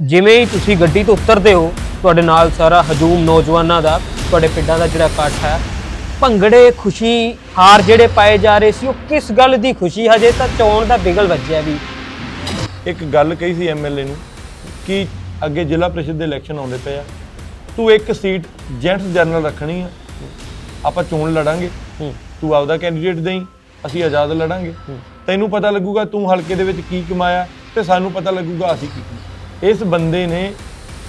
ਜਿਵੇਂ ਹੀ ਤੁਸੀਂ ਗੱਡੀ ਤੋਂ ਉਤਰਦੇ ਹੋ ਤੁਹਾਡੇ ਨਾਲ ਸਾਰਾ ਹਜੂਮ ਨੌਜਵਾਨਾਂ ਦਾ ਤੁਹਾਡੇ ਪਿੰਡਾਂ ਦਾ ਜਿਹੜਾ ਇਕੱਠ ਹੈ ਭੰਗੜੇ ਖੁਸ਼ੀ ਹਾਰ ਜਿਹੜੇ ਪਾਏ ਜਾ ਰਹੇ ਸੀ ਉਹ ਕਿਸ ਗੱਲ ਦੀ ਖੁਸ਼ੀ? ਹਜੇ ਤਾਂ ਚੋਣ ਦਾ ਬਿਗਲ ਵੱਜਿਆ ਵੀ। ਇੱਕ ਗੱਲ ਕਹੀ ਸੀ ਐਮਐਲਏ ਨੂੰ ਕਿ ਅੱਗੇ ਜ਼ਿਲ੍ਹਾ ਪ੍ਰੀਸ਼ਦ ਦੇ ਇਲੈਕਸ਼ਨ ਆਉਂਦੇ ਪਏ ਆ। ਤੂੰ ਇੱਕ ਸੀਟ ਜੈਂਟਸ ਜਨਰਲ ਰੱਖਣੀ ਆ। ਆਪਾਂ ਚੋਣ ਲੜਾਂਗੇ। ਤੂੰ ਆਪਦਾ ਕੈਂਡੀਡੇਟ ਦੇਈ ਅਸੀਂ ਆਜ਼ਾਦ ਲੜਾਂਗੇ। ਤੈਨੂੰ ਪਤਾ ਲੱਗੂਗਾ ਤੂੰ ਹਲਕੇ ਦੇ ਵਿੱਚ ਕੀ ਕਮਾਇਆ ਤੇ ਸਾਨੂੰ ਪਤਾ ਲੱਗੂਗਾ ਅਸੀਂ ਕੀ ਕਮਾਇਆ। ਇਸ ਬੰਦੇ ਨੇ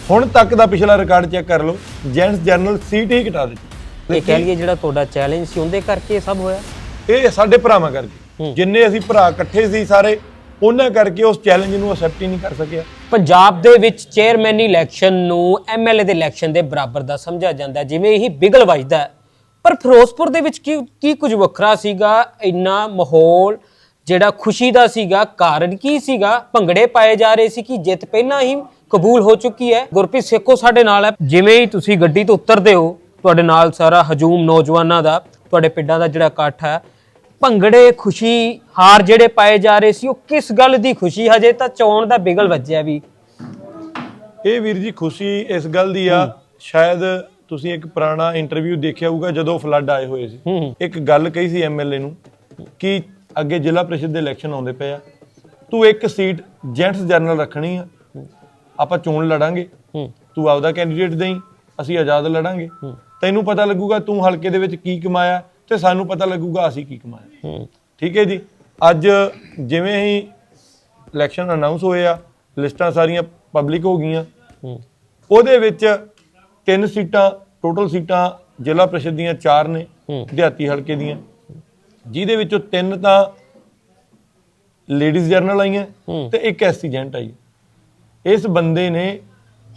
ਹੁਣ ਤੱਕ ਦਾ ਪਿਛਲਾ ਰਿਕਾਰਡ ਚੈੱਕ ਕਰ ਲਓ ਜੈਂਟਸ ਜਨਰਲ ਸੀਟ ਹੀ ਘਟਾ ਦਿੱਤੀ। ਇਹ ਕਹਿ ਲਈਏ ਜਿਹੜਾ ਤੁਹਾਡਾ ਚੈਲੰਜ ਸੀ ਉਹਦੇ ਕਰਕੇ ਇਹ ਸਭ ਹੋਇਆ? ਇਹ ਸਾਡੇ ਭਰਾਵਾਂ ਕਰਕੇ। ਜਿੰਨੇ ਅਸੀਂ ਭਰਾ ਇਕੱਠੇ ਸੀ ਸਾਰੇ ਉਹਨਾਂ ਕਰਕੇ ਉਸ ਚੈਲੰਜ ਨੂੰ ਅਸੈਪਟ ਹੀ ਨਹੀਂ ਕਰ ਸਕਿਆ। ਪੰਜਾਬ ਦੇ ਵਿੱਚ ਚੇਅਰਮੈਨ ਇਲੈਕਸ਼ਨ ਨੂੰ ਐਮਐਲਏ ਦੇ ਇਲੈਕਸ਼ਨ ਦੇ ਬਰਾਬਰ ਦਾ ਸਮਝਿਆ ਜਾਂਦਾ ਜਿਵੇਂ ਇਹੀ ਬਿਗਲ ਵੱਜਦਾ। ਪਰ ਫਿਰੋਜ਼ਪੁਰ ਦੇ ਵਿੱਚ ਕੀ ਕੀ ਕੁਝ ਵੱਖਰਾ ਸੀਗਾ? ਇੰਨਾ ਮਾਹੌਲ ਜਿਹੜਾ ਖੁਸ਼ੀ ਦਾ ਸੀਗਾ ਕਾਰਨ ਕੀ ਸੀਗਾ? ਭੰਗੜੇ ਪਾਏ ਜਾ ਰਹੇ ਸੀ ਕਿ ਜਿੱਤ ਪਹਿਲਾਂ ਹੀ ਕਬੂਲ ਹੋ ਚੁੱਕੀ ਹੈ। ਗੁਰਪ੍ਰੀਤ ਸੇਖੋ ਸਾਡੇ ਨਾਲ ਹੈ। ਜਿਵੇਂ ਹੀ ਤੁਸੀਂ ਗੱਡੀ ਤੋਂ ਉਤਰਦੇ ਹੋ ਤੁਹਾਡੇ ਨਾਲ ਸਾਰਾ ਹਜੂਮ ਨੌਜਵਾਨਾਂ ਦਾ ਤੁਹਾਡੇ ਪਿੰਡਾਂ ਦਾ ਜਿਹੜਾ ਇਕੱਠ ਹੈ ਭੰਗੜੇ ਖੁਸ਼ੀ ਹਾਰ ਜਿਹੜੇ ਪਾਏ ਜਾ ਰਹੇ ਸੀ ਉਹ ਕਿਸ ਗੱਲ ਦੀ ਖੁਸ਼ੀ? ਹਜੇ ਤਾਂ ਚੋਣ ਦਾ ਬਿਗਲ ਵੱਜਿਆ ਵੀ। ਇਹ ਵੀਰ ਜੀ ਖੁਸ਼ੀ ਇਸ ਗੱਲ ਦੀ ਆ ਸ਼ਾਇਦ ਤੁਸੀਂ ਇੱਕ ਪੁਰਾਣਾ ਇੰਟਰਵਿਊ ਦੇਖਿਆ ਹੋਊਗਾ ਜਦੋਂ ਫਲੱਡ ਆਏ ਹੋਏ ਸੀ। ਇੱਕ ਗੱਲ ਕਹੀ ਸੀ ਐਮਐਲਏ ਨੂੰ ਕਿ ਅੱਗੇ ਜ਼ਿਲ੍ਹਾ ਪ੍ਰੀਸ਼ਦ ਦੇ ਇਲੈਕਸ਼ਨ ਆਉਂਦੇ ਪਏ ਆ। ਤੂੰ ਇੱਕ ਸੀਟ ਜੈਂਟਸ ਜਨਰਲ ਰੱਖਣੀ ਆ। ਆਪਾਂ ਚੋਣ ਲੜਾਂਗੇ। ਤੂੰ ਆਪਦਾ ਕੈਂਡੀਡੇਟ ਦੇਈ ਅਸੀਂ ਆਜ਼ਾਦ ਲੜਾਂਗੇ। ਤੈਨੂੰ ਪਤਾ ਲੱਗੂਗਾ ਤੂੰ ਹਲਕੇ ਦੇ ਵਿੱਚ ਕੀ ਕਮਾਇਆ ਤੇ ਸਾਨੂੰ ਪਤਾ ਲੱਗੂਗਾ ਅਸੀਂ ਕੀ ਕਮਾਇਆ। ਠੀਕ ਹੈ ਜੀ? ਅੱਜ ਜਿਵੇਂ ਹੀ ਇਲੈਕਸ਼ਨ ਅਨਾਉਂਸ ਹੋਏ ਆ ਲਿਸਟਾਂ ਸਾਰੀਆਂ ਪਬਲਿਕ ਹੋ ਗਈਆਂ। ਉਹਦੇ ਵਿੱਚ ਤਿੰਨ ਸੀਟਾਂ ਟੋਟਲ ਸੀਟਾਂ ਜ਼ਿਲ੍ਹਾ ਪ੍ਰੀਸ਼ਦ ਦੀਆਂ ਚਾਰ ਨੇ। ਦਿਹਾਤੀ ਹਲਕੇ ਦੀਆਂ। ਜਿਹਦੇ ਵਿੱਚੋਂ ਤਿੰਨ ਤਾਂ ਲੇਡੀਜ਼ ਜਰਨਲ ਆਈਆਂ। ਤੇ ਇੱਕ ਐਸਸੀ ਜੈਂਟ ਆਈ। ਇਸ ਬੰਦੇ ਨੇ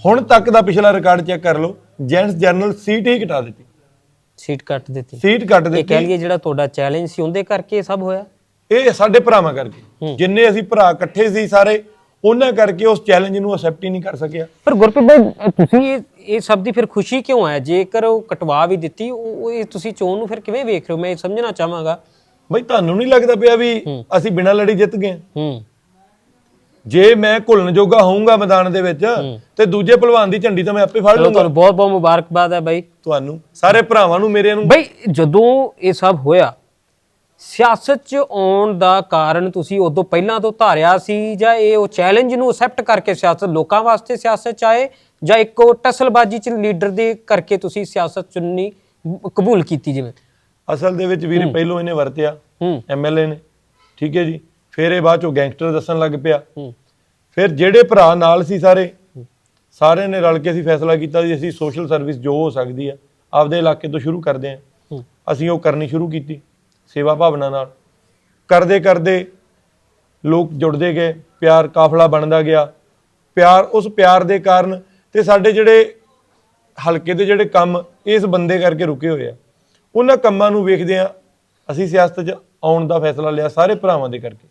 ਹੁਣ ਤੱਕ ਦਾ ਪਿਛਲਾ ਰਿਕਾਰਡ ਚੈੱਕ ਕਰ ਲਓ ਜੈਂਟਸ ਜਰਨਲ ਸੀਟ ਹੀ ਘਟਾ ਦਿੱਤੀ। ਸੀਟ ਕੱਟ ਦਿੱਤੀ। ਸੀਟ ਕੱਟ ਇਹ ਕਹਿ ਦਿੱਤੀ ਲਈਏ ਜਿਹੜਾ ਤੁਹਾਡਾ ਚੈਲੰਜ ਸੀ ਉਹਦੇ ਕਰਕੇ ਇਹ ਸਭ ਹੋਇਆ? ਇਹ ਸਾਡੇ ਭਰਾਵਾਂ ਕਰਕੇ। ਜਿੰਨੇ ਅਸੀਂ ਭਰਾ ਇਕੱਠੇ ਸੀ ਸਾਰੇ ਉਹਨਾਂ ਕਰਕੇ ਉਸ ਚੈਲੰਜ ਨੂੰ ਅਸੈਪਟ ਹੀ ਨਹੀਂ ਕਰ ਸਕਿਆ। ਪਰ ਗੁਰਪ੍ਰੀਤ ਭਾਈ ਤੁਸੀਂ ਇਹ ਇਹ ਸਭ ਦੀ ਫਿਰ ਖੁਸ਼ੀ ਕਿਉਂ ਹੈ? ਜੇਕਰ ਉਹ ਕਟਵਾ ਵੀ ਦਿੱਤੀ ਉਹ ਉਹ ਇਹ ਤੁਸੀਂ ਚੋਣ ਨੂੰ ਫਿਰ ਕਿਵੇਂ ਵੇਖ ਰਹੇ ਹੋ? ਮੈਂ ਇਹ ਸਮਝਣਾ ਚਾਹਾਂਗਾ ਬਈ ਤੁਹਾਨੂੰ ਨਹੀਂ ਲੱਗਦਾ ਪਿਆ ਵੀ ਅਸੀਂ ਬਿਨਾਂ ਲੜੀ ਜਿੱਤ ਗਏ? ਹੂੰ। ਜੇ ਮੈਂ ਘੁਲਣ ਜੋਗਾ ਹੋਊਂਗਾ ਮੈਦਾਨ ਦੇ ਵਿੱਚ ਤੇ ਦੂਜੇ ਪਹਿਲਵਾਨ ਦੀ ਝੰਡੀ ਤਾਂ ਮੈਂ ਆਪੇ ਫੜ ਲੂੰਗਾ। ਤੁਹਾਨੂੰ ਬਹੁਤ ਬਹੁਤ ਮੁਬਾਰਕਬਾਦ ਹੈ ਬਾਈ। ਤੁਹਾਨੂੰ ਸਾਰੇ ਭਰਾਵਾਂ ਨੂੰ ਮੇਰੇ ਨੂੰ। ਬਈ ਜਦੋਂ ਇਹ ਸਭ ਹੋਇਆ ਸਿਆਸਤ 'ਚ ਆਉਣ ਦਾ ਕਾਰਨ ਤੁਸੀਂ ਉਦੋਂ ਪਹਿਲਾਂ ਤੋਂ ਧਾਰਿਆ ਸੀ ਜਾਂ ਇਹ ਉਹ ਚੈਲੰਜ ਨੂੰ ਅਸੈਪਟ ਕਰਕੇ ਸਿਆਸਤ ਲੋਕਾਂ ਵਾਸਤੇ ਸਿਆਸਤ 'ਚ ਆਏ ਜਾਂ ਇੱਕ ਟਸਲਬਾਜ਼ੀ 'ਚ ਲੀਡਰ ਦੇ ਕਰਕੇ ਤੁਸੀਂ ਸਿਆਸਤ ਚੁਣਨੀ ਕਬੂਲ ਕੀਤੀ ਜਿਵੇਂ? ਅਸਲ ਦੇ ਵਿੱਚ ਵੀਰੇ ਪਹਿਲੋਂ ਇਹਨੇ ਵਰਤਿਆ ਐਮਐਲਏ ਨੇ। ਠੀਕ ਹੈ ਜੀ? ਫਿਰ ਇਹ ਬਾਅਦ ਚੋਂ ਗੈਂਗਸਟਰ ਦੱਸਣ ਲੱਗ ਪਿਆ। ਫਿਰ ਜਿਹੜੇ ਭਰਾ ਨਾਲ ਸੀ ਸਾਰੇ ਸਾਰਿਆਂ ਨੇ ਰਲ ਕੇ ਅਸੀਂ ਫੈਸਲਾ ਕੀਤਾ ਵੀ ਅਸੀਂ ਸੋਸ਼ਲ ਸਰਵਿਸ ਜੋ ਹੋ ਸਕਦੀ ਆ ਆਪਦੇ ਇਲਾਕੇ ਤੋਂ ਸ਼ੁਰੂ ਕਰਦੇ ਹੂੰ। ਅਸੀਂ ਉਹ ਕਰਨੀ ਸ਼ੁਰੂ ਕੀਤੀ ਸੇਵਾ ਭਾਵਨਾ ਨਾਲ। ਕਰਦੇ ਕਰਦੇ ਲੋਕ ਜੁੜਦੇ ਗਏ ਪਿਆਰ ਕਾਫਲਾ ਬਣਦਾ ਗਿਆ। ਪਿਆਰ ਉਸ ਪਿਆਰ ਦੇ ਕਾਰਨ ਤੇ ਸਾਡੇ ਜਿਹੜੇ ਹਲਕੇ ਦੇ ਜਿਹੜੇ ਕੰਮ ਇਸ ਬੰਦੇ ਕਰਕੇ ਰੁਕੇ ਹੋਏ ਆ। ਉਹਨਾਂ ਕੰਮਾਂ ਨੂੰ ਵੇਖਦੇ ਆ ਅਸੀਂ ਸਿਆਸਤ 'ਚ ਆਉਣ ਦਾ ਫੈਸਲਾ ਲਿਆ ਸਾਰੇ ਭਰਾਵਾਂ ਦੇ ਕਰਕੇ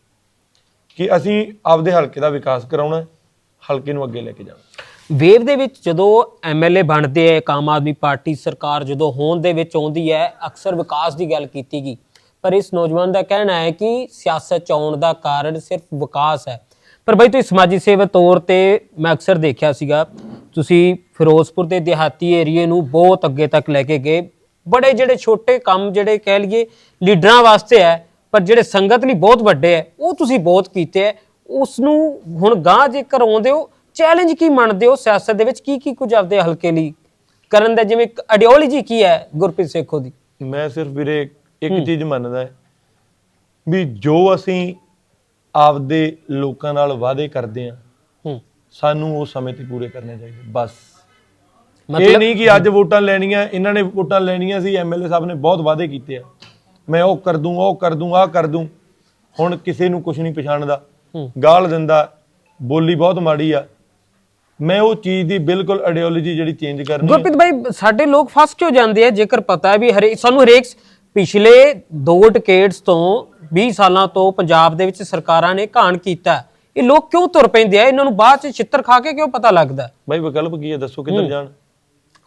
ਕਿ ਅਸੀਂ ਆਪਦੇ ਹਲਕੇ ਦਾ ਵਿਕਾਸ ਕਰਾਉਣਾ ਹਲਕੇ ਨੂੰ ਅੱਗੇ ਲੈ ਕੇ ਜਾਣਾ। ਵੇਵ ਦੇ ਵਿੱਚ ਜਦੋਂ ਐਮਐਲਏ ਬਣਦੇ ਹੈ ਆਮ ਆਦਮੀ ਪਾਰਟੀ ਸਰਕਾਰ ਜਦੋਂ ਹੋਂਦ ਦੇ ਵਿੱਚ ਆਉਂਦੀ ਹੈ, ਅਕਸਰ ਵਿਕਾਸ ਦੀ ਗੱਲ ਕੀਤੀ ਗਈ। ਪਰ ਇਸ ਨੌਜਵਾਨ ਦਾ ਕਹਿਣਾ ਹੈ ਕਿ ਸਿਆਸਤ ਚ ਆਉਣ ਦਾ ਕਾਰਨ ਸਿਰਫ ਵਿਕਾਸ ਹੈ। ਪਰ ਬਈ ਤੁਸੀਂ ਸਮਾਜੀ ਸੇਵਾ ਤੌਰ ਤੇ, ਮੈਂ ਅਕਸਰ ਦੇਖਿਆ ਸੀਗਾ, ਤੁਸੀਂ ਫਿਰੋਜ਼ਪੁਰ ਦੇ ਦਿਹਾਤੀ ਏਰੀਏ ਨੂੰ ਬਹੁਤ ਅੱਗੇ ਤੱਕ ਲੈ ਕੇ ਗਏ ਬੜੇ ਜਿਹੜੇ ਛੋਟੇ ਕੰਮ ਜਿਹੜੇ ਕਹਿ ਲਈਏ ਲੀਡਰਾਂ ਵਾਸਤੇ ਹੈ ਪਰ ਜਿਹੜੇ ਸੰਗਤ ਲਈ ਬਹੁਤ ਵੱਡੇ ਹੈ ਉਹ ਤੁਸੀਂ ਬਹੁਤ ਕੀਤੇ ਹੈ। ਉਸ ਨੂੰ ਹੁਣ ਗਾਂ ਜੇਕਰ ਆਉਂਦੇ ਹੋ ਚੈਲੰਜ ਕੀ ਮੰਨਦੇ ਹੋ ਸਿਆਸਤ ਦੇ ਵਿੱਚ? ਕੀ ਕੀ ਕੁਝ ਆਪਦੇ ਹਲਕੇ ਲਈ ਕਰਨ ਦਾ ਜਿਵੇਂ ਆਈਡੀਓਲੋਜੀ ਕੀ ਹੈ ਗੁਰਪ੍ਰੀਤ ਸੇਖੋ ਦੀ? ਮੈਂ ਸਿਰਫ ਵੀਰੇ ਇੱਕ ਚੀਜ਼ ਮੰਨਦਾ ਹੈ ਵੀ ਜੋ ਅਸੀਂ ਆਪਦੇ ਲੋਕਾਂ ਨਾਲ ਵਾਅਦੇ ਕਰਦੇ ਆ ਹੂੰ। ਸਾਨੂੰ ਉਹ ਸਮੇਂ ਤੇ ਪੂਰੇ ਕਰਨੇ ਚਾਹੀਦੇ ਬਸ। ਇਹ ਨਹੀਂ ਕਿ ਅੱਜ ਵੋਟਾਂ ਲੈਣੀਆਂ ਇਹਨਾਂ ਨੇ ਵੋਟਾਂ ਲੈਣੀਆਂ ਸੀ ਐਮਐਲਏ ਸਾਹਿਬ ਨੇ ਬਹੁਤ ਵਾਅਦੇ ਕੀਤੇ ਆ। ਮੈਂ ਉਹ ਕਰ ਦੂੰ ਉਹ ਕਰ ਦੂੰ ਆਹ ਕਰ ਦੂੰ। ਹੁਣ ਕਿਸੇ ਨੂੰ ਕੁਝ ਨਹੀਂ ਪਛਾਣਦਾ। ਗਾਲ ਦਿੰਦਾ ਬੋਲੀ ਬਹੁਤ ਮਾੜੀ ਆ। ਮੈਂ ਉਹ ਚੀਜ਼ ਦੀ ਬਿਲਕੁਲ ਆਈਡੀਓਲੋਜੀ ਜਿਹੜੀ ਚੇਂਜ ਕਰਨੀ ਹੈ ਗੁਰਪ੍ਰੀਤ ਭਾਈ ਸਾਡੇ ਲੋਕ ਫਸ ਕਿਉਂ ਜਾਂਦੇ ਆ? ਜੇਕਰ ਪਤਾ ਹੈ ਵੀ ਹਰੇ ਸਾਨੂੰ ਹਰੇਕ ਪਿਛਲੇ ਦੋ ਡਿਕੇਡਸ ਤੋਂ 20 ਸਾਲਾਂ ਤੋਂ ਪੰਜਾਬ ਦੇ ਵਿੱਚ ਸਰਕਾਰਾਂ ਨੇ ਘਾਣ ਕੀਤਾ। ਇਹ ਲੋਕ ਕਿਉਂ ਤੁਰ ਪੈਂਦੇ ਆ? ਇਹਨਾਂ ਨੂੰ ਬਾਅਦ ਚ ਛਿੱਤਰ ਖਾ ਕੇ ਕਿਉਂ ਪਤਾ ਲੱਗਦਾ? ਬਾਈ ਵਿਕਲਪ ਕੀ ਹੈ ਦੱਸੋ ਕਿੱਧਰ ਜਾਣ।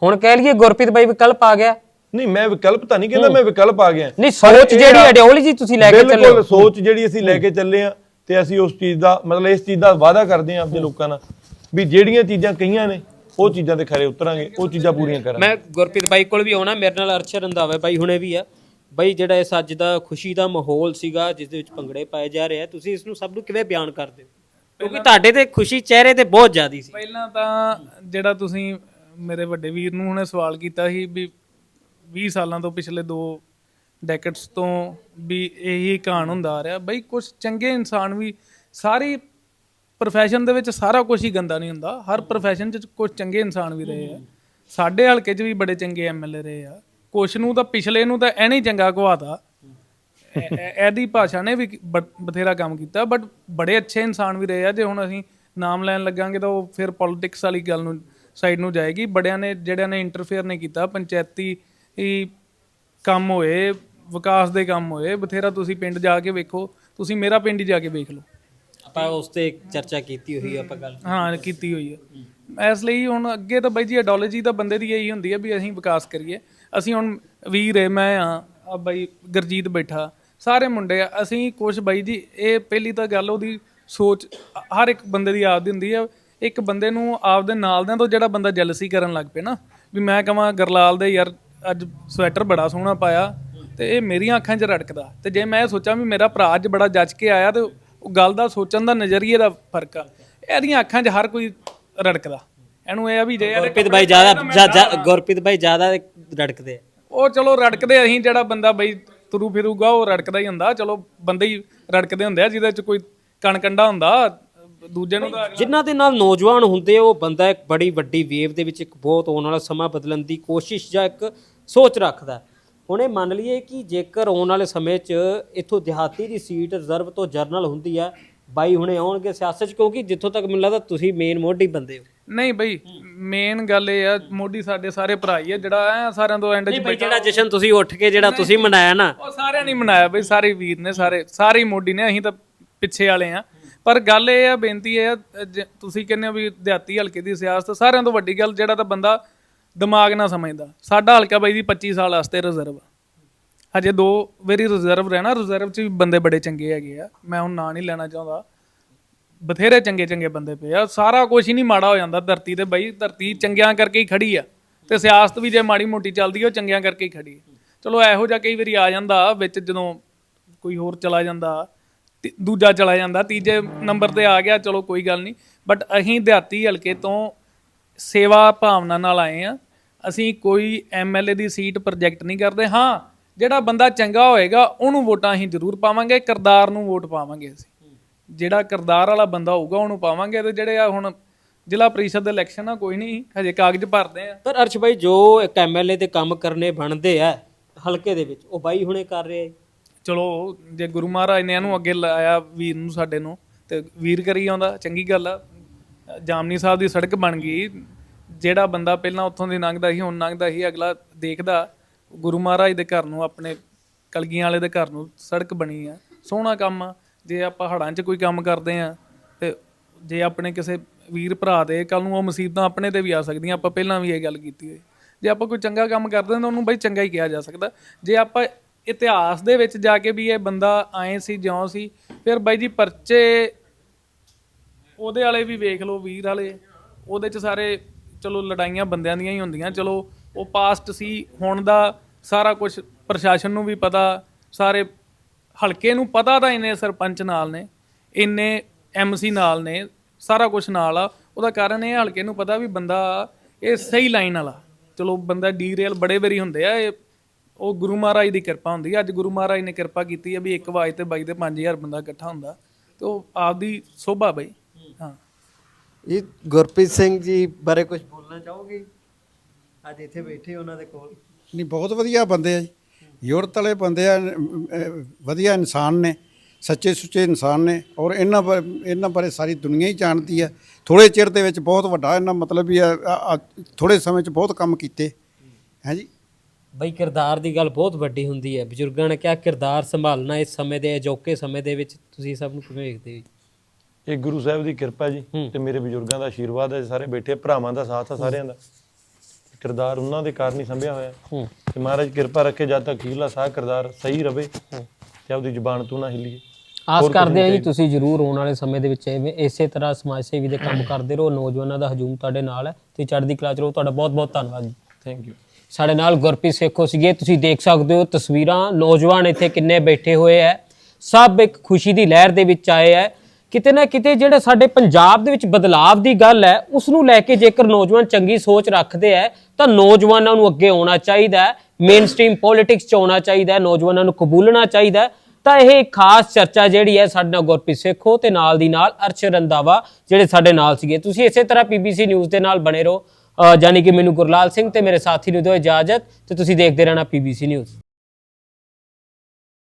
ਹੁਣ ਕਹਿ ਲਈਏ ਗੁਰਪ੍ਰੀਤ ਭਾਈ ਵਿਕਲਪ ਆ ਗਿਆ। ਨਹੀਂ ਮੈਂ ਵਿਕਲਪ ਤਾਂ ਨਹੀਂ ਕਹਿੰਦਾ ਮੈਂ ਵਿਕਲਪ ਆ ਗਿਆ। ਨਹੀਂ ਸੋਚ ਜਿਹੜੀ ਆਈਡੀਓਲੋਜੀ ਤੁਸੀਂ ਲੈ ਕੇ ਚੱਲੇ ਬਿਲਕੁਲ ਸੋਚ ਜਿਹੜੀ ਅਸੀਂ ਲੈ ਕੇ ਚੱਲੇ ਆ ਤੇ ਅਸੀਂ ਉਸ ਚੀਜ਼ ਦਾ ਮਤਲਬ ਇਸ ਚੀਜ਼ ਦਾ ਵਾਅਦਾ ਕਰਦੇ ਆ ਆਪਣੇ ਲੋਕਾਂ ਨਾਲ ਵੀ ਜਿਹੜੀਆਂ ਚੀਜ਼ਾਂ ਕਹੀਆਂ ਨੇ ਉਹ ਚੀਜ਼ਾਂ ਤੇ ਖਰੇ ਉਤਰਾਂਗੇ ਉਹ ਚੀਜ਼ਾਂ ਪੂਰੀਆਂ ਕਰਾਂਗੇ। ਮੈਂ ਗੁਰਪ੍ਰੀਤ ਬਾਈ ਕੋਲ ਵੀ ਆਉਣਾ ਮੇਰੇ ਨਾਲ ਅਰਸ਼ਰ ਰੰਧਾਵਾ ਬਾਈ ਹੁਣੇ ਵੀ ਆ। ਬਾਈ ਜਿਹੜਾ ਇਸ ਅੱਜ ਦਾ ਖੁਸ਼ੀ ਦਾ ਮਾਹੌਲ ਸੀਗਾ ਜਿਸ ਦੇ ਵਿੱਚ ਭੰਗੜੇ ਪਾਏ ਜਾ ਰਹੇ ਆ ਤੁਸੀਂ ਇਸ ਨੂੰ ਸਭ ਨੂੰ ਕਿਵੇਂ ਬਿਆਨ ਕਰਦੇ ਹੋ? ਕਿਉਂਕਿ ਤੁਹਾਡੇ ਤੇ ਖੁਸ਼ੀ ਚਿਹਰੇ ਤੇ ਬਹੁਤ ਜ਼ਿਆਦੀ ਸੀ। ਪਹਿਲਾਂ ਤਾਂ ਜਿਹੜਾ ਤੁਸੀਂ ਮੇਰੇ ਵੱਡੇ ਵੀਰ ਨੂੰ ਹੁਣੇ ਸਵਾਲ ਕੀਤਾ ਸੀ ਵੀ 20 ਸਾਲਾਂ ਤੋਂ ਪਿਛਲੇ ਦੋ ਡੈਕੇਡਸ ਤੋਂ ਵੀ ਇਹੀ ਕਹਾਣ ਹੁੰਦਾ ਆ ਰਿਹਾ। ਬਈ ਕੁਝ ਚੰਗੇ ਇਨਸਾਨ ਵੀ ਸਾਰੀ profession ਦੇ ਵਿੱਚ ਸਾਰਾ ਕੁਝ ਹੀ ਗੰਦਾ ਨਹੀਂ ਹੁੰਦਾ। ਹਰ profession 'ਚ ਕੁਝ ਚੰਗੇ ਇਨਸਾਨ ਵੀ ਰਹੇ ਆ। ਸਾਡੇ ਹਲਕੇ 'ਚ ਵੀ ਬੜੇ ਚੰਗੇ ਐਮਐਲਏ ਰਹੇ ਆ। ਕੁਛ ਨੂੰ ਤਾਂ ਪਿਛਲੇ ਨੂੰ ਤਾਂ ਐਨੇ ਚੰਗਾ ਘਵਾਤਾ ਇਹ- ਇਹਦੀ ਭਾਸ਼ਾ ਨੇ ਵੀ ਬ- ਬਥੇਰਾ ਕੰਮ ਕੀਤਾ। ਬਟ ਬੜੇ ਅੱਛੇ ਇਨਸਾਨ ਵੀ ਰਹੇ ਆ। ਜੇ ਹੁਣ ਅਸੀਂ ਨਾਮ ਲੈਣ ਲੱਗਾਂਗੇ ਤਾਂ ਉਹ ਫਿਰ ਪੋਲਿਟਿਕਸ ਵਾਲੀ ਗੱਲ ਨੂੰ ਸਾਈਡ ਨੂੰ ਜਾਏਗੀ। ਬੜਿਆਂ ਨੇ ਜਿਹੜਿਆਂ ਨੇ ਇੰਟਰਫੇਅਰ ਨਹੀਂ ਕੀਤਾ ਪੰਚਾਇਤੀ ਕੰਮ ਹੋਏ ਵਿਕਾਸ ਦੇ ਕੰਮ ਹੋਏ ਬਥੇਰਾ ਤੁਸੀਂ ਪਿੰਡ ਜਾ ਕੇ ਵੇਖੋ ਤੁਸੀਂ ਮੇਰਾ ਪਿੰਡ ਹੀ ਜਾ ਕੇ ਵੇਖ ਲਓ। ਆਪਾਂ ਉਸ ਤੇ ਚਰਚਾ ਕੀਤੀ ਹੋਈ ਆਪਾਂ ਗੱਲ ਹਾਂ ਕੀਤੀ ਹੋਈ ਹੈ ਇਸ ਲਈ ਹੁਣ ਅੱਗੇ ਤਾਂ ਬਾਈ ਜੀ ਆਈਡੀਓਲੋਜੀ ਤਾਂ ਬੰਦੇ ਦੀ ਇਹੀ ਹੁੰਦੀ ਹੈ ਵੀ ਅਸੀਂ ਵਿਕਾਸ ਕਰੀਏ। ਅਸੀਂ ਹੁਣ ਵੀਰ ਹੈ ਮੈਂ ਆ ਆ ਬਾਈ ਗੁਰਜੀਤ ਬੈਠਾ ਸਾਰੇ ਮੁੰਡੇ ਆ ਅਸੀਂ ਕੁਛ ਬਾਈ ਜੀ ਇਹ ਪਹਿਲੀ ਤਾਂ ਗੱਲ ਉਹਦੀ ਸੋਚ ਹਰ ਇੱਕ ਬੰਦੇ ਦੀ ਆਪਦੀ ਹੁੰਦੀ ਹੈ ਇੱਕ ਬੰਦੇ ਨੂੰ ਆਪਦੇ ਨਾਲ ਦਿਆਂ ਤੋਂ ਜਿਹੜਾ ਬੰਦਾ ਜੈਲਸੀ ਕਰਨ ਲੱਗ ਪਏ ਨਾ ਵੀ ਮੈਂ ਕਹਾਂ ਗਰਲਾਲ ਦੇ ਯਾਰ ਅੱਜ ਸਵੈਟਰ ਬੜਾ ਸੋਹਣਾ ਪਾਇਆ ਤੇ ਇਹ ਮੇਰੀਆਂ ਅੱਖਾਂ 'ਚ ਰੜਕਦਾ। ਤੇ ਜੇ ਮੈਂ ਇਹ ਸੋਚਾਂ ਵੀ ਮੇਰਾ ਭਰਾ ਅੱਜ ਬੜਾ ਜੱਜ ਕੇ ਆਇਆ ਤੇ ਉਹ ਗੱਲ ਦਾ ਸੋਚਣ ਦਾ ਨਜ਼ਰੀਏ ਦਾ ਫ਼ਰਕ ਆ ਇਹਦੀਆਂ ਅੱਖਾਂ 'ਚ ਹਰ ਕੋਈ ਰੜਕਦਾ। ਇਹਨੂੰ ਇਹ ਆ ਵੀ ਜੇ ਗੁਰਪ੍ਰੀਤ ਬਾਈ ਜ਼ਿਆਦਾ ਗੁਰਪ੍ਰੀਤ ਬਾਈ ਜ਼ਿਆਦਾ ਰੜਕਦੇ ਉਹ ਚਲੋ ਰੜਕਦੇ ਅਸੀਂ ਜਿਹੜਾ ਬੰਦਾ ਬਈ ਤੁਰੂ ਫਿਰੂਗਾ ਉਹ ਰੜਕਦਾ ਹੀ ਹੁੰਦਾ। ਚਲੋ ਬੰਦੇ ਹੀ ਰੜਕਦੇ ਹੁੰਦੇ ਆ ਜਿਹਦੇ 'ਚ ਕੋਈ ਕਣਕੰਡਾ ਹੁੰਦਾ ਦੂਜੇ ਨੂੰ ਤਾਂ ਜਿਨ੍ਹਾਂ ਦੇ ਨਾਲ ਨੌਜਵਾਨ ਹੁੰਦੇ ਆ, ਉਹ ਬੰਦਾ ਇੱਕ ਬੜੀ ਵੱਡੀ ਵੇਵ ਦੇ ਵਿੱਚ ਇੱਕ ਬਹੁਤ ਆਉਣ ਵਾਲਾ ਸਮਾਂ ਬਦਲਣ ਦੀ ਕੋਸ਼ਿਸ਼ ਜਾਂ ਇੱਕ ਸੋਚ ਰੱਖਦਾ। ਹੁਣ ਇਹ ਮੰਨ ਲਈਏ ਕਿ ਜੇਕਰ ਆਉਣ ਵਾਲੇ ਸਮੇਂ 'ਚ ਇੱਥੋਂ ਦਿਹਾਤੀ ਦੀ ਸੀਟ ਰਿਜ਼ਰਵ ਤੋਂ ਜਰਨਲ ਹੁੰਦੀ ਹੈ ਬਾਈ ਹੁਣੇ ਆਉਣਗੇ ਸਿਆਸਤ 'ਚ ਕਿਉਂਕਿ ਜਿੱਥੋਂ ਤੱਕ ਮੈਨੂੰ ਲੱਗਦਾ ਤੁਸੀਂ ਮੇਨ ਮੋਢੀ ਬੰਦੇ ਹੋ। ਨਹੀਂ ਬਈ ਮੇਨ ਗੱਲ ਇਹ ਆ ਮੋਢੀ ਸਾਡੇ ਸਾਰੇ ਭਰਾ ਹੀ ਆ ਜਿਹੜਾ ਐ ਸਾਰਿਆਂ ਤੋਂ ਐਂਡ 'ਚ ਬਈ ਜਿਹੜਾ ਜਸ਼ਨ ਤੁਸੀਂ ਉੱਠ ਕੇ ਜਿਹੜਾ ਤੁਸੀਂ ਮਨਾਇਆ ਨਾ। ਉਹ ਸਾਰਿਆਂ ਨੇ ਮਨਾਇਆ ਬਈ ਸਾਰੇ ਵੀਰ ਨੇ ਸਾਰੇ ਸਾਰੇ ਮੋਢੀ ਨੇ ਅਸੀਂ ਤਾਂ ਪਿੱਛੇ ਵਾਲੇ ਆ। ਪਰ ਗੱਲ ਇਹ ਆ ਬੇਨਤੀ ਇਹ ਆ ਜੇ ਤੁਸੀਂ ਕਹਿੰਦੇ ਹੋ ਵੀ ਦਿਹਾਤੀ ਹਲਕੇ ਦੀ ਸਿਆਸਤ ਸਾਰਿਆਂ ਤੋਂ ਵੱਡੀ ਗੱਲ ਜਿਹੜਾ ਤਾਂ ਬੰਦਾ ਦਿਮਾਗ ਨਾ ਸਮਝਦਾ। ਸਾਡਾ ਹਲਕਾ ਬਾਈ ਜੀ 25 ਸਾਲ ਵਾਸਤੇ ਰਿਜ਼ਰਵ ਹਜੇ ਦੋ ਵਾਰੀ ਰਿਜ਼ਰਵ ਰਹਿਣਾ ਰਿਜ਼ਰਵ 'ਚ ਵੀ ਬੰਦੇ ਬੜੇ ਚੰਗੇ ਹੈਗੇ ਆ। ਮੈਂ ਹੁਣ ਨਾਂ ਨਹੀਂ ਲੈਣਾ ਚਾਹੁੰਦਾ। ਬਥੇਰੇ ਚੰਗੇ ਚੰਗੇ ਬੰਦੇ ਪਏ ਆ। ਸਾਰਾ ਕੁਝ ਹੀ ਨਹੀਂ ਮਾੜਾ ਹੋ ਜਾਂਦਾ ਧਰਤੀ ਤੇ ਬਈ। ਧਰਤੀ ਚੰਗਿਆਂ ਕਰਕੇ ਹੀ ਖੜੀ ਆ। ਤੇ ਸਿਆਸਤ ਵੀ ਜੇ ਮਾੜੀ ਮੋਟੀ ਚੱਲਦੀ ਆ, ਉਹ ਚੰਗਿਆਂ ਕਰਕੇ ਹੀ ਖੜੀ ਆ। ਚਲੋ ਇਹੋ ਜਿਹਾ ਕਈ ਵਾਰੀ ਆ ਜਾਂਦਾ ਵਿੱਚ ਜਦੋਂ ਕੋਈ ਹੋਰ ਚਲਾ ਜਾਂਦਾ। ਤੀ- ਦੂਜਾ ਚਲਾ ਜਾਂਦਾ, ਤੀਜੇ ਨੰਬਰ ਤੇ ਆ ਗਿਆ, ਚਲੋ ਕੋਈ ਗੱਲ ਨਹੀਂ। ਬਟ ਅਸੀਂ ਦਿਹਾਤੀ ਹਲਕੇ ਤੋਂ ਸੇਵਾ ਭਾਵਨਾ ਨਾਲ ਆਏ ਆ ਅਸੀਂ ਕੋਈ ਐਮਐਲਏ ਦੀ ਸੀਟ ਪ੍ਰੋਜੈਕਟ ਨਹੀਂ ਕਰਦੇ। ਹਾਂ, ਜਿਹੜਾ ਬੰਦਾ ਚੰਗਾ ਹੋਏਗਾ, ਉਹਨੂੰ ਵੋਟਾਂ ਅਸੀਂ ਜ਼ਰੂਰ ਪਾਵਾਂਗੇ, ਕਰਦਾਰ ਨੂੰ ਵੋਟ ਪਾਵਾਂਗੇ ਅਸੀਂ। ਜਿਹੜਾ ਕਰਦਾਰ ਵਾਲਾ ਬੰਦਾ ਹੋਊਗਾ, ਉਹਨੂੰ ਪਾਵਾਂਗੇ ਤੇ ਜਿਹੜੇ ਆ ਹੁਣ ਜ਼ਿਲ੍ਹਾ ਪ੍ਰੀਸ਼ਦ ਦੇ ਇਲੈਕਸ਼ਨ ਆ, ਕੋਈ ਨਹੀਂ, ਹਜੇ ਕਾਗਜ਼ ਭਰਦੇ ਆ। ਪਰ ਅਰਸ਼ ਬਾਈ, ਜੋ ਇੱਕ ਐਮਐਲਏ ਦੇ ਕੰਮ ਕਰਨੇ ਬਣਦੇ ਆ ਹਲਕੇ ਦੇ ਵਿੱਚ, ਉਹ ਬਾਈ ਹੁਣੇ ਕਰ ਰਹੇ ਆ ਚਲੋ, ਜੇ ਗੁਰੂ ਮਹਾਰਾਜ ਨੇ ਇਹਨੂੰ ਅੱਗੇ ਲਾਇਆ ਵੀਰ ਨੂੰ ਸਾਡੇ ਨੂੰ, ਤੇ ਵੀਰ ਕਰੀ ਆਉਂਦਾ, ਚੰਗੀ ਗੱਲ ਆ। ਜਾਮਨੀ ਸਾਹਿਬ ਦੀ ਸੜਕ ਬਣ ਗਈ। ਜਿਹੜਾ ਬੰਦਾ ਪਹਿਲਾਂ ਉੱਥੋਂ ਦੀ ਲੰਘਦਾ ਸੀ, ਹੁਣ ਲੰਘਦਾ ਸੀ, ਅਗਲਾ ਦੇਖਦਾ, ਗੁਰੂ ਮਹਾਰਾਜ ਦੇ ਘਰ ਨੂੰ, ਆਪਣੇ ਕਲਗੀਆਂ ਵਾਲੇ ਦੇ ਘਰ ਨੂੰ ਸੜਕ ਬਣੀ ਆ। ਸੋਹਣਾ ਕੰਮ ਆ। ਜੇ ਆਪਾਂ ਹੜਾਂ 'ਚ ਕੋਈ ਕੰਮ ਕਰਦੇ ਆ, ਤੇ ਜੇ ਆਪਣੇ ਕਿਸੇ ਵੀਰ ਭਰਾ ਦੇ ਕੱਲ ਨੂੰ ਉਹ ਮੁਸੀਬਤਾਂ ਆਪਣੇ ਤੇ ਵੀ ਆ ਸਕਦੀਆਂ, ਆਪਾਂ ਪਹਿਲਾਂ ਵੀ ਇਹ ਗੱਲ ਕੀਤੀ ਹੋਈ। ਜੇ ਆਪਾਂ ਕੋਈ ਚੰਗਾ ਕੰਮ ਕਰਦੇ ਹਾਂ ਤਾਂ ਉਹਨੂੰ ਬਈ ਚੰਗਾ ਹੀ ਕਿਹਾ ਜਾ ਸਕਦਾ। ਜੇ ਆਪਾਂ ਇਤਿਹਾਸ ਦੇ ਵਿੱਚ ਜਾ ਕੇ ਵੀ ਇਹ ਬੰਦਾ ਆਏ ਸੀ, ਜਿਉਂ ਸੀ। ਫਿਰ ਬਾਈ ਜੀ ਪਰਚੇ ਉਹਦੇ ਵਾਲੇ ਵੀ ਵੇਖ ਲਓ, ਵੀਰ ਵਾਲੇ। ਉਹਦੇ ਚ ਸਾਰੇ, ਚਲੋ ਲੜਾਈਆਂ ਬੰਦਿਆਂ ਦੀਆਂ ਹੀ ਹੁੰਦੀਆਂ। ਚਲੋ ਉਹ ਪਾਸਟ ਸੀ, ਹੁਣ ਦਾ ਸਾਰਾ ਕੁਝ ਪ੍ਰਸ਼ਾਸਨ ਨੂੰ ਵੀ ਪਤਾ, ਸਾਰੇ ਹਲਕੇ ਨੂੰ ਪਤਾ ਤਾਂ ਇੰਨੇ ਸਰਪੰਚ ਨਾਲ ਨੇ, ਇੰਨੇ ਐਮਸੀ ਨਾਲ ਨੇ, ਸਾਰਾ ਕੁਝ ਨਾਲ ਆ। ਉਹਦਾ ਕਾਰਨ ਇਹ ਹਲਕੇ ਨੂੰ ਪਤਾ ਵੀ ਬੰਦਾ ਇਹ ਸਹੀ ਲਾਈਨ ਵਾਲਾ। ਚਲੋ ਬੰਦਾ ਡੀਰੇਲ ਬੜੇ ਵਾਰੀ ਹੁੰਦੇ ਆ, ਇਹ ਉਹ ਗੁਰੂ ਮਹਾਰਾਜ ਦੀ ਕਿਰਪਾ ਹੁੰਦੀ ਹੈ। ਅੱਜ ਗੁਰੂ ਮਹਾਰਾਜ ਨੇ ਕਿਰਪਾ ਕੀਤੀ ਹੈ ਵੀ ਇੱਕ ਆਵਾਜ਼ ਤੇ ਬਾਈ ਤੇ 5000 ਬੰਦਾ ਇਕੱਠਾ ਹੁੰਦਾ ਤੇ ਉਹ ਆਪਦੀ ਸੋਭਾ ਬਈ। ਹਾਂ। ਇਹ ਗੁਰਪ੍ਰੀਤ ਸਿੰਘ ਜੀ ਬਾਰੇ ਕੁਝ ਬੋਲਣਾ ਚਾਹੋਗੇ? ਅੱਜ ਇੱਥੇ ਬੈਠੇ ਉਹਨਾਂ ਦੇ ਕੋਲ। ਨਹੀਂ ਬਹੁਤ ਵਧੀਆ ਬੰਦੇ ਆ ਜੀ। ਯੂਰਤ ਵਾਲੇ ਬੰਦੇ ਆ ਅਮ, ਅਹ, ਵਧੀਆ ਇਨਸਾਨ ਨੇ ਸੱਚੇ ਸੁੱਚੇ ਇਨਸਾਨ ਨੇ ਔਰ ਇਹਨਾਂ ਬਾਰੇ ਇਹਨਾਂ ਬਾਰੇ ਸਾਰੀ ਦੁਨੀਆ ਹੀ ਜਾਣਦੀ ਹੈ ਥੋੜੇ ਚਿਰ ਦੇ ਵਿੱਚ ਬਹੁਤ ਵੱਡਾ ਇਹਨਾਂ ਮਤਲਬ ਵੀ ਥੋੜੇ ਸਮੇਂ 'ਚ ਬਹੁਤ ਕੰਮ ਕੀਤੇ। ਹੈ ਜੀ? ਬਈ ਕਿਰਦਾਰ ਦੀ ਗੱਲ ਬਹੁਤ ਵੱਡੀ ਹੁੰਦੀ ਹੈ। ਬਜ਼ੁਰਗਾਂ ਨੇ ਕਿਹਾ ਕਿਰਦਾਰ ਸੰਭਾਲਣਾ ਇਸ ਸਮੇਂ ਦੇ ਅਜੋਕੇ ਸਮੇਂ ਦੇ ਵਿੱਚ। ਤੁਸੀਂ ਸਭ ਨੂੰ ਕਿਵੇਂ ਵੇਖਦੇ ਹੋ ਇਹ ਗੁਰੂ ਸਾਹਿਬ ਦੀ ਕਿਰਪਾ ਜੀ ਹੂੰ। ਤੇ ਮੇਰੇ ਬਜ਼ੁਰਗਾਂ ਦਾ ਆਸ਼ੀਰਵਾਦ ਹੈ। ਸਾਰੇ ਬੈਠੇ ਭਰਾਵਾਂ ਦਾ ਸਾਥ ਆ ਸਾਰਿਆਂ ਦਾ। ਕਿਰਦਾਰ ਉਹਨਾਂ ਦੇ ਕਾਰਨ ਹੀ ਸੰਭਿਆ ਹੋਇਆ। ਹੂੰ। ਤੇ ਮਹਾਰਾਜ ਕਿਰਪਾ ਰੱਖੇ ਜਦ ਤੱਕ ਅਖੀਰਲਾ ਸਾਹ ਕਿਰਦਾਰ ਸਹੀ ਰਵੇ ਤੇ ਆਪਦੀ ਜ਼ੁਬਾਨ ਤੋਂ ਨਾ ਹਿੱਲੀਏ। ਆਸ ਕਰਦੇ ਹਾਂ ਜੀ ਤੁਸੀਂ ਜਰੂਰ ਆਉਣ ਵਾਲੇ ਸਮੇਂ ਦੇ ਵਿੱਚ ਐਵੇਂ ਇਸੇ ਤਰ੍ਹਾਂ ਸਮਾਜ ਸੇਵੀ ਦੇ ਕੰਮ ਕਰਦੇ ਰਹੋ। ਨੌਜਵਾਨਾਂ ਦਾ ਹਜੂਮ ਤੁਹਾਡੇ ਨਾਲ ਹੈ। ਤੇ ਚੜ੍ਹਦੀ ਕਲਾ ਚ ਰਹੋ। ਤੁਹਾਡਾ ਬਹੁਤ ਬਹੁਤ ਧੰਨਵਾਦ ਜੀ। ਥੈਂਕ ਯੂ ਸਾਡੇ ਨਾਲ ਗੁਰਪ੍ਰੀਤ ਸੇਖੋ ਸੀਗੇ। ਤੁਸੀਂ ਦੇਖ ਸਕਦੇ ਹੋ ਤਸਵੀਰਾਂ। ਨੌਜਵਾਨ ਇੱਥੇ ਕਿੰਨੇ ਬੈਠੇ ਹੋਏ ਐ। ਸਭ ਇੱਕ ਖੁਸ਼ੀ ਦੀ ਲਹਿਰ ਦੇ ਵਿੱਚ ਆਏ ਐ। ਕਿਤੇ ਨਾ ਕਿਤੇ ਜਿਹੜਾ ਸਾਡੇ ਪੰਜਾਬ ਦੇ ਵਿੱਚ ਬਦਲਾਵ ਦੀ ਗੱਲ ਹੈ ਉਸ ਨੂੰ ਲੈ ਕੇ ਜੇਕਰ ਨੌਜਵਾਨ ਚੰਗੀ ਸੋਚ ਰੱਖਦੇ ਹੈ ਤਾਂ ਨੌਜਵਾਨਾਂ ਨੂੰ ਅੱਗੇ ਆਉਣਾ ਚਾਹੀਦਾ ਹੈ ਮੇਨ ਸਟ੍ਰੀਮ ਪੋਲਿਟਿਕਸ ਚ ਆਉਣਾ ਚਾਹੀਦਾ ਹੈ ਨੌਜਵਾਨਾਂ ਨੂੰ ਕਬੂਲਣਾ ਚਾਹੀਦਾ ਤਾਂ ਇਹ ਇੱਕ ਖਾਸ ਚਰਚਾ ਜਿਹੜੀ ਹੈ ਸਾਡੇ ਨਾਲ ਗੁਰਪ੍ਰੀਤ ਸੇਖੋ ਤੇ ਨਾਲ ਦੀ ਨਾਲ ਅਰਸ਼ ਰੰਦਾਵਾ ਜਿਹੜੇ ਸਾਡੇ ਨਾਲ ਸੀਗੇ। ਤੁਸੀਂ ਇਸੇ ਤਰ੍ਹਾਂ ਪੀਬੀਸੀ ਨਿਊਜ਼ ਦੇ ਨਾਲ ਬਣੇ ਰਹੋ। ਅ, ਕਿ ਮੈਨੂੰ ਗੁਰਲਾਲ ਸਿੰਘ ਤੇ ਮੇਰੇ ਸਾਥੀ ਨੂੰ ਦਿਓ ਇਜਾਜ਼ਤ ਤੇ ਤੁਸੀਂ ਦੇਖਦੇ ਰਹਿਣਾ ਪੀਬੀਸੀ ਨਿਊਜ਼।